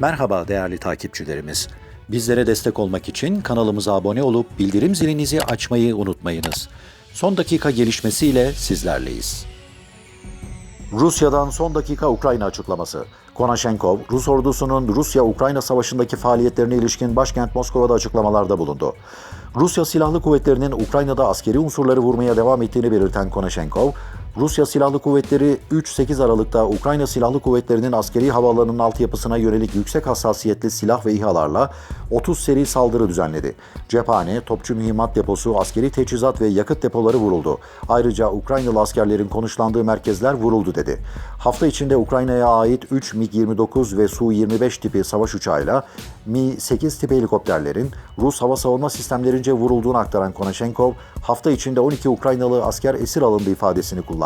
Merhaba değerli takipçilerimiz. Bizlere destek olmak için kanalımıza abone olup bildirim zilinizi açmayı unutmayınız. Son dakika gelişmesiyle sizlerleyiz. Rusya'dan son dakika Ukrayna açıklaması. Konashenkov, Rus ordusunun Rusya-Ukrayna savaşındaki faaliyetlerine ilişkin başkent Moskova'da açıklamalarda bulundu. Rusya Silahlı Kuvvetleri'nin Ukrayna'da askeri unsurları vurmaya devam ettiğini belirten Konashenkov, Rusya Silahlı Kuvvetleri 3-8 Aralık'ta Ukrayna Silahlı Kuvvetleri'nin askeri havaalanının altyapısına yönelik yüksek hassasiyetli silah ve İHA'larla 30 seri saldırı düzenledi. Cephane, topçu mühimmat deposu, askeri teçhizat ve yakıt depoları vuruldu. Ayrıca Ukraynalı askerlerin konuşlandığı merkezler vuruldu dedi. Hafta içinde Ukrayna'ya ait 3 MiG-29 ve Su-25 tipi savaş uçağıyla Mi-8 tipi helikopterlerin Rus hava savunma sistemlerince vurulduğunu aktaran Konashenkov, hafta içinde 12 Ukraynalı asker esir alındı ifadesini kullandı.